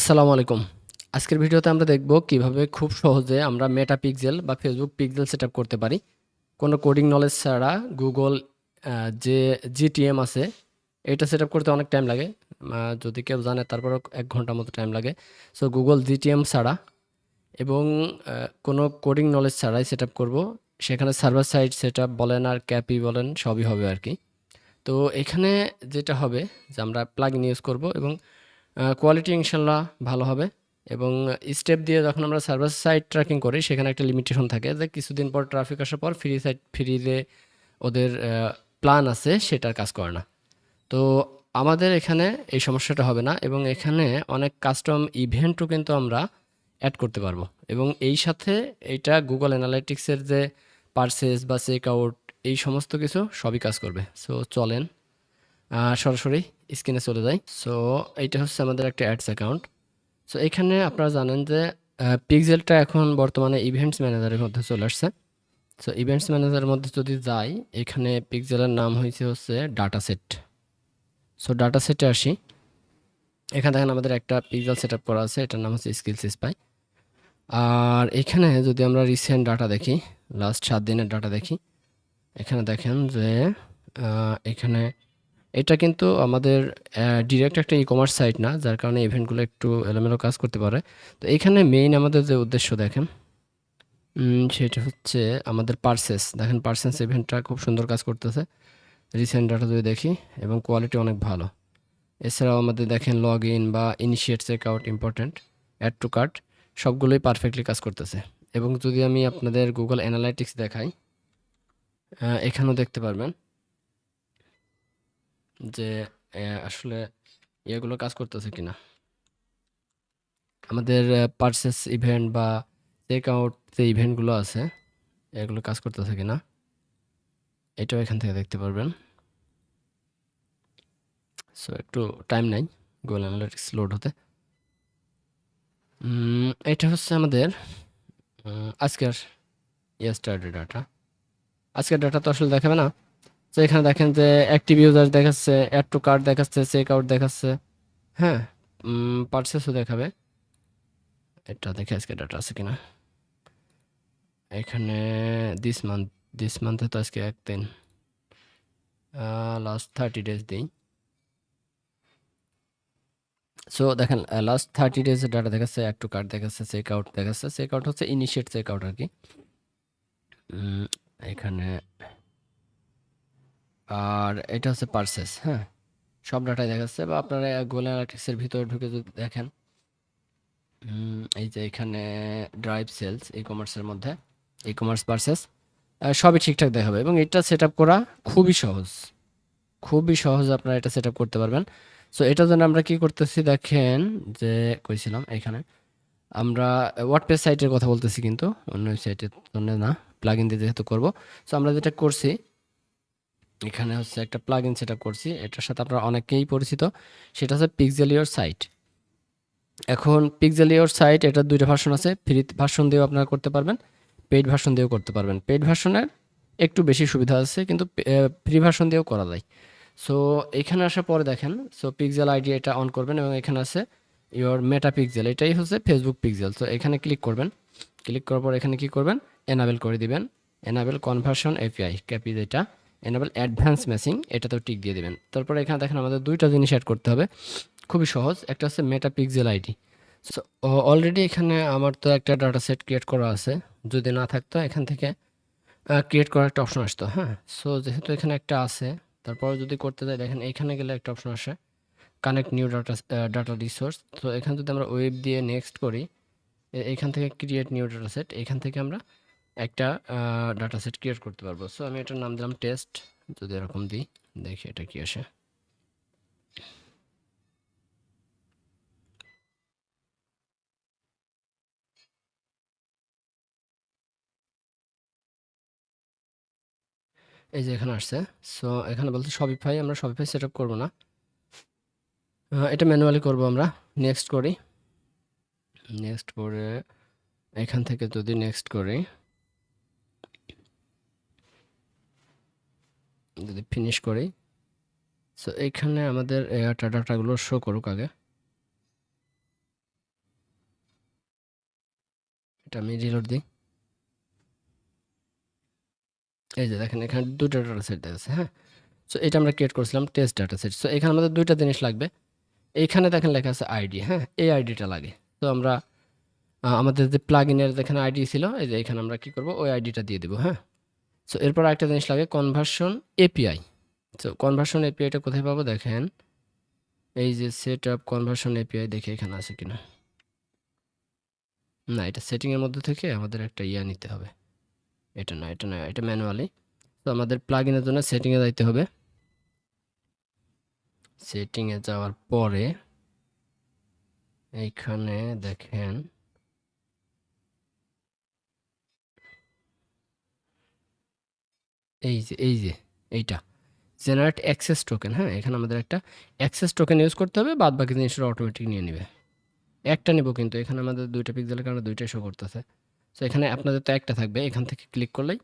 আসসালামু আলাইকুম। আজকের ভিডিওতে আমরা দেখব কীভাবে খুব সহজে আমরা মেটা পিক্সেল বা ফেসবুক পিক্সেল সেট করতে পারি। কোনো কোডিং নলেজ ছাড়া গুগল যে জিটিএম আছে, এটা সেট করতে অনেক টাইম লাগে। যদি কেউ জানে, তারপরও এক ঘণ্টার মতো টাইম লাগে। সো গুগল জিটিএম ছাড়া এবং কোনো কোডিং নলেজ ছাড়াই সেট আপ করব। সেখানে সার্ভার সাইড সেট বলেন আর ক্যাপি বলেন, সবই হবে আর কি। তো, এখানে যেটা হবে যে আমরা প্লাগ ইন ইউজ করব এবং কোয়ালিটি ইনশাল্লাহ ভালো হবে এবং স্টেপ দিয়ে যখন আমরা সার্ভার সাইড ট্র্যাকিং করি, সেখানে একটা লিমিটেশন থাকে যে কিছুদিন পর ট্রাফিক আসার পর ফ্রি সাইড ফ্রিতে ওদের প্ল্যান আছে, সেটার কাজ করে না। তো আমাদের এখানে এই সমস্যাটা হবে না এবং এখানে অনেক কাস্টম ইভেন্টও কিন্তু আমরা অ্যাড করতে পারব এবং এই সাথে এইটা গুগল অ্যানালাইটিক্সের যে পার্সেস বা চেক আউট এই সমস্ত কিছু সবই কাজ করবে। সো চলেন সরাসরি স্ক্রিনে চলে যাই সো এইটা হচ্ছে আমাদের একটা অ্যাডস অ্যাকাউন্ট সো এখানে আপনারা জানেন যে পিক্সেলটা এখন বর্তমানে ইভেন্টস ম্যানেজারের মধ্যে চলে আসছে। সো ইভেন্টস ম্যানেজারের মধ্যে যদি যাই, এখানে পিক্সেলের নাম হয়েছে হচ্ছে ডাটা সেট সো ডাটা সেটে আসি। এখানে দেখেন আমাদের একটা পিক্সেল সেট আপ করা আছে, এটার নাম হচ্ছে স্কিলস স্পাই আর এখানে যদি আমরা রিসেন্ট ডাটা দেখি লাস্ট সাত দিনের ডাটা দেখি, এখানে দেখেন যে এখানে এটা কিন্তু আমাদের ডিরেক্ট একটা ই কমার্স সাইট না, যার কারণে ইভেন্টগুলো একটু এলোমেলো কাজ করতে পারে। তো এখানে মেইন আমাদের যে উদ্দেশ্য দেখেন সেটা হচ্ছে আমাদের পার্সেস দেখেন পার্সেস ইভেন্টটা খুব সুন্দর কাজ করতেছে। রিসেন্ট ডাটা যদি দেখি, এবং কোয়ালিটি অনেক ভালো। এছাড়াও আমাদের দেখেন লগ ইন বা initiate check out important add to cart সবগুলোই পারফেক্টলি কাজ করতেছে। এবং যদি আমি আপনাদের গুগল অ্যানালাইটিক্স দেখাই এখানেও দেখতে পারবেন। যে আসলে ইয়েগুলো কাজ করতেছে কিনা? আমাদের পারচেস ইভেন্ট বা চেক আউট যে ইভেন্টগুলো আছে, এগুলো কাজ করতেছে কিনা? এটাও এখান থেকে দেখতে পারবেন। সো একটু টাইম নেই গুগল অ্যানালিটিক্স লোড হতে। এটা হচ্ছে আমাদের আজকের ইয়েস্টারডে ডাটা আজকের ডাটা তো আসলে দেখাবে না। তো এখানে দেখেন যে অ্যাক্টিভ ইউজার দেখাচ্ছে অ্যাড টু কার্ড দেখাচ্ছে চেক আউট দেখাচ্ছে। হ্যাঁ পারচেসও দেখাবে। এটা দেখে আজকে ডাটা আছে কিনা? এখানে দিস মান্থ দিস মান্থে তো আজকে একদিন লাস্ট থার্টি ডেজ দিই। সো দেখেন লাস্ট থার্টি ডেজ ডাটা দেখাচ্ছে অ্যাড টু কার্ড দেখাচ্ছে চেক আউট দেখাচ্ছে। চেক আউট হচ্ছে ইনিশিয়েট চেক আউট আর কি। এখানে আর এটা হচ্ছে পার্সেস হ্যাঁ? সব ডাটাই দেখাচ্ছে বা আপনারা গুগল অ্যানালিটিক্সের ভিতরে ঢুকে যদি দেখেন এই যে এখানে ড্রাইভ সেলস ই কমার্সের মধ্যে ই কমার্স পার্সেস সবই ঠিকঠাক দেখাবে এবং এটা সেট করা খুবই সহজ। খুবই সহজ আপনারা এটা সেট করতে পারবেন। সো এটার জন্য আমরা কি করতেছি দেখেন যে, কইছিলাম এখানে, আমরা ওয়ার্ডপেজ সাইটের কথা বলতেছি কিন্তু, অন্য সাইটের জন্য না প্লাগ ইন দিয়ে যেহেতু করব। সো আমরা যেটা করছি এখানে হচ্ছে একটা প্লাগ ইন সেট করছি। এটার সাথে আপনারা অনেকেই পরিচিত। সেটা হচ্ছে পিক্সেল ইওর সাইট এখন পিক্সেল ইওর সাইট এটার দুইটা ভার্সন আছে। ফ্রি ভার্সন দিয়েও আপনারা করতে পারবেন পেইড ভার্সন দিয়েও করতে পারবেন। পেইড ভার্সনের একটু বেশি সুবিধা আছে, কিন্তু ফ্রি ভার্সন দিয়েও করা যায়। সো এখানে আসার পরে দেখেন সো পিক্সেল আইডি এটা অন করবেন এবং এখানে আছে ইওর মেটা পিক্সেল এটাই হচ্ছে ফেসবুক পিক্সেল তো এখানে ক্লিক করবেন। ক্লিক করার পর এখানে কি করবেন? এনাবেল করে দিবেন। এনাবেল কনভার্সন এপিআই ক্যাপি যেটা এনাবেল অ্যাডভান্স ম্যাচিং এটাতেও টিক দিয়ে দেবেন। তারপরে এখানে দেখেন আমাদের দুইটা জিনিস অ্যাড করতে হবে। খুবই সহজ, একটা হচ্ছে Meta pixel ID so already এখানে আমার তো একটা ডাটা সেট ক্রিয়েট করা আছে। যদি না থাকতো এখান থেকে ক্রিয়েট করার একটা অপশন আসতো হ্যাঁ? সো যেহেতু এখানে একটা আছে, তারপর যদি করতে যাই, দেখেন এখানে গেলে একটা অপশন আসে। Connect new data data resource তো এখানে যদি আমরা ওয়েব দিয়ে নেক্সট করি এখান থেকে ক্রিয়েট নিউ ডাটা সেট এখান থেকে আমরা একটা ডাটা সেট ক্রিয়েট করতে পারব। সো আমি এটার নাম দিলাম টেস্ট যদি এরকম দিই, দেখি এটা কি আসে। এই যে এখানে আসছে। সো এখানে বলতে শপিফাই আমরা শপিফাই সেট আপ করব না। এটা ম্যানুয়ালি করব আমরা। নেক্সট করি। নেক্সট করে এখান থেকে যদি নেক্সট করি। যদি ফিনিশ করি। সো এখানে আমাদের ডাটাগুলো শো করুক আগে। এটা আমি রিলোড দিই। এই যে দেখেন, এখানে দুটো ডাটা সেট আছে হ্যাঁ? সো এটা আমরা ক্রিয়েট করছিলাম টেস্ট ডাটা সেট সো এখানে আমাদের দুইটা জিনিস লাগবে। এইখানে দেখেন লেখা আছে আইডি হ্যাঁ? এই আইডিটা লাগে। তো আমরা আমাদের যে প্লাগ ইনের যেখানে আইডি ছিল, এই যে এখানে আমরা কী করব? ওই আইডিটা দিয়ে দেবো হ্যাঁ? সো এরপর একটা জিনিস লাগে কনভার্সন এপিআই সো কনভার্সন এপিআইটা কোথায় পাবো? দেখেন। এই যে সেট আপ কনভার্সন এপিআই দেখে এখানে আছে কিনা। না না এটা সেটিংয়ের মধ্যে থেকে আমাদের একটা ইয়া নিতে হবে। এটা না এটা না এটা ম্যানুয়ালি তো আমাদের প্লাগ ইনের জন্য সেটিংয়ে যাইতে হবে। সেটিংয়ে যাওয়ার পরে, এইখানে দেখেন। এই যে এই যে, এইটা। জেনারেট অ্যাক্সেস টোকেন হ্যাঁ? এখানে আমাদের একটা অ্যাক্সেস টোকেন ইউজ করতে হবে বাদ বাকি জিনিসটা অটোমেটিক নিয়ে নেবে। একটা নিব কিন্তু, এখানে আমাদের দুইটা পিক্সেলের কারণে দুইটাই শো করতেছে। সো এখানে আপনাদের তো একটা থাকবে, এখান থেকে ক্লিক করলেই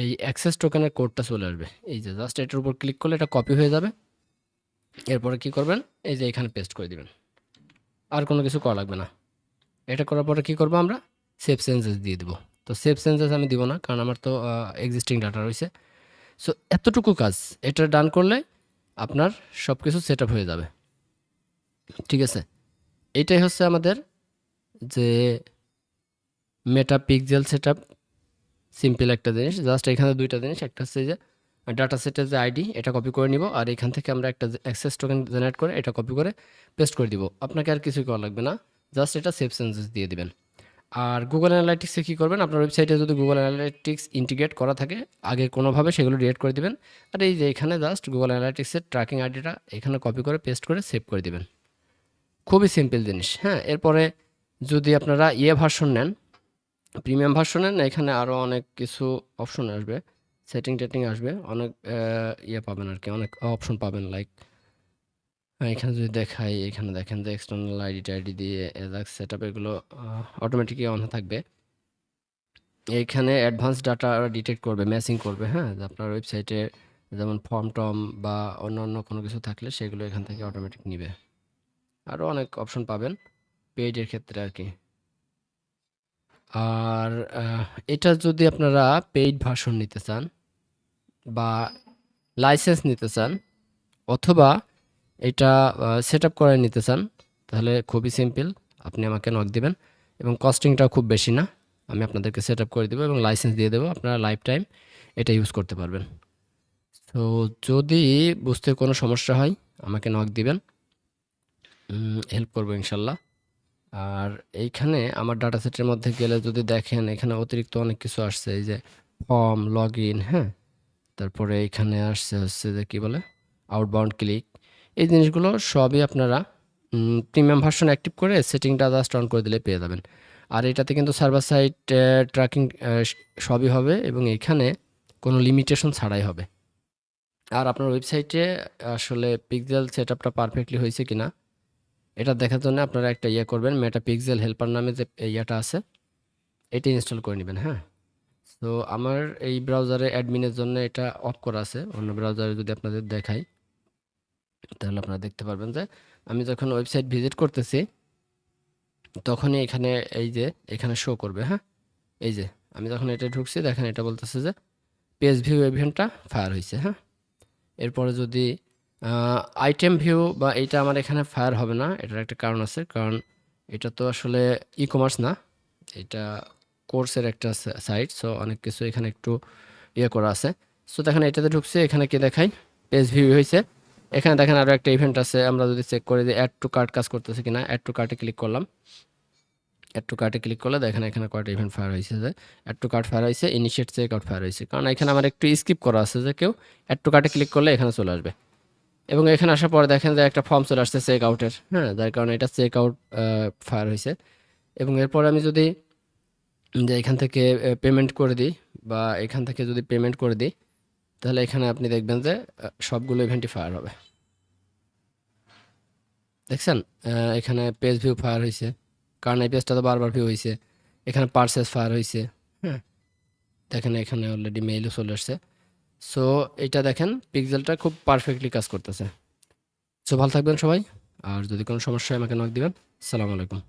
এই অ্যাক্সেস টোকেনের কোডটা চলে আসবে। এই যে জাস্ট এটার উপর ক্লিক করলে এটা কপি হয়ে যাবে। এরপরে কি করবেন? এই যে, এখানে পেস্ট করে দিবেন। আর কোনো কিছু করা লাগবে না। এটা করার পরে কী করব আমরা? সেভ সেন্সেস দিয়ে দেবো। তো সেভ সেন্সেস আমি দিব না, কারণ আমার তো এক্সিস্টিং ডাটা রয়েছে। সো এতটুকু কাজ, এটা ডান করলে আপনার সব কিছু সেট হয়ে যাবে। ঠিক আছে? এটাই হচ্ছে আমাদের যে Meta pixel set up simple একটা জিনিস জাস্ট এখানে দুইটা জিনিস, একটা হচ্ছে যে ডাটা সেটের যে আইডি এটা কপি করে নিব, আর এখান থেকে আমরা একটা অ্যাক্সেস টোকেন জেনারেট করে এটা কপি করে পেস্ট করে দিব। আপনাকে আর কিছুই করা লাগবে না জাস্ট এটা সেভ সেন্সেস দিয়ে দিবেন। আর গুগল অ্যানালাইটিক্সে কী করবেন? আপনার ওয়েবসাইটে যদি গুগল অ্যানালাইটিক্স ইন্টিগ্রেট করা থাকে, আগে কোনোভাবে সেগুলো ডিলিট করে দিবেন। আর এই যে এখানে জাস্ট গুগল অ্যানালাইটিক্সের ট্র্যাকিং আইডিটা এখানে কপি করে পেস্ট করে সেভ করে দিবেন। খুবই সিম্পল জিনিস হ্যাঁ? এরপরে যদি আপনারা ইয়ে ভার্সন নেন প্রিমিয়াম ভার্সন নেন, এখানে আরও অনেক কিছু অপশন আসবে। সেটিং টেটিং আসবে। অনেক ইয়ে পাবেন আর কি, অনেক অপশন পাবেন লাইক এখানে যদি দেখাই, এখানে দেখেন যে এক্সটার্নাল আইডি টাইডি দিয়ে এজাক সেট আপ এগুলো অটোমেটিকই অন থাকবে। এইখানে অ্যাডভান্স ডাটা ডিটেক্ট করবে ম্যাচিং করবে হ্যাঁ? যে আপনার ওয়েবসাইটে যেমন ফর্ম-টর্ম বা অন্যান্য কোনো কিছু থাকলে সেগুলো এখান থেকে অটোমেটিক নিবে। আরও অনেক অপশন পাবেন পেইডের ক্ষেত্রে আর কি। আর এটা যদি আপনারা পেইড ভার্সন নিতে চান বা লাইসেন্স নিতে চান, অথবা এটা সেট আপ করে নিতে চান, তাহলে খুবই সিম্পল আপনি আমাকে নক দিবেন এবং কস্টিংটাও খুব বেশি না। আমি আপনাদেরকে সেট আপ করে দেবো এবং লাইসেন্স দিয়ে দেবো, আপনারা লাইফ টাইম এটা ইউজ করতে পারবেন। তো যদি বুঝতে কোনো সমস্যা হয়, আমাকে নক দিবেন। হেল্প করব ইনশাল্লাহ। আর এইখানে আমার ডাটা সেটের মধ্যে গেলে যদি দেখেন, এখানে অতিরিক্ত অনেক কিছু আসছে, এই যে ফর্ম লগ ইন হ্যাঁ? তারপরে এইখানে আসছে হচ্ছে যে কী বলে? আউটবাউন্ড ক্লিক এই জিনিসগুলো সবই আপনারা প্রিমিয়াম ভার্সন অ্যাক্টিভ করে সেটিংটা জাস্ট অন করে দিলে পেয়ে যাবেন। আর এটাতে কিন্তু সার্ভার সাইট ট্র্যাকিং সবই হবে এবং এখানে কোনো লিমিটেশন ছাড়াই হবে। আর আপনার ওয়েবসাইটে আসলে পিক্সেল সেট আপটা পারফেক্টলি হয়েছে কিনা, এটা দেখার জন্য আপনারা একটা ইয়ে করবেন মেটা পিক্সেল হেল্পার নামে যে ইয়েটা আছে, এটা ইনস্টল করে নেবেন হ্যাঁ। তো আমার এই ব্রাউজারে অ্যাডমিনের জন্য এটা অফ করা আছে, অন্য ব্রাউজারে যদি আপনাদের দেখাই। তাহলে আপনারা দেখতে পারবেন যে আমি যখন ওয়েবসাইট ভিজিট করতেছি, তখনই এখানে এই যে, এখানে শো করবে হ্যাঁ? এই যে, আমি যখন এটা ঢুকছি, দেখেন এটা বলতেছে যে পেজ ভিউ ইভেন্টটা ফায়ার হয়েছে হ্যাঁ? এরপরে যদি আইটেম ভিউ বা এটা আমার এখানে ফায়ার হবে না, এটার একটা কারণ আছে, কারণ এটা তো আসলে ই কমার্স না, এটা কোর্সের একটা সাইট সো অনেক কিছু এখানে একটু ইয়ে করা আছে। সো দেখেন এটাতে ঢুকছে, এখানে কি দেখাই? পেজ ভিউ হয়েছে এখানে দেখেন আরও একটা ইভেন্ট আছে, আমরা যদি চেক করে দিই অ্যাড টু কার্ট কাজ করতেছে কিনা অ্যাড টু কার্টে ক্লিক করলাম। অ্যাড টু কার্টে ক্লিক করলে দেখেন এখানে কয়টা ইভেন্ট ফায়ার হয়েছে যে অ্যাড টু কার্ট ফায়ার হয়েছে ইনিশিয়েট চেক আউট ফায়ার হয়েছে। কারণ এখানে আমার একটু স্কিপ করা আছে যে কেউ অ্যাড টু কার্টে ক্লিক করলে এখানে চলে আসবে। এবং এখানে আসার পরে দেখেন যে একটা ফর্ম চলে আসছে চেক আউটের হ্যাঁ? যার কারণে এটা চেক আউট ফায়ার হয়েছে। এবং এরপর আমি যদি, যে এখান থেকে পেমেন্ট করে দিই বা এখান থেকে যদি পেমেন্ট করে দিই তাহলে এখানে আপনি দেখবেন যে সবগুলো ইভেন্টই ফায়ার হবে। দেখছেন? এখানে পেজ ভিউ ফায়ার হয়েছে কারণ এই পেজটা তো বারবার ভিউ হয়েছে এখানে পার্সেস ফায়ার হয়েছে হ্যাঁ? দেখেন, এখানে অলরেডি মেইলও চলে আসছে। সো এটা দেখেন পিক্সেলটা খুব পারফেক্টলি কাজ করতেছে। সো ভালো থাকবেন সবাই। আর যদি কোনো সমস্যা আমাকে নক দিবেন। আসসালামু আলাইকুম।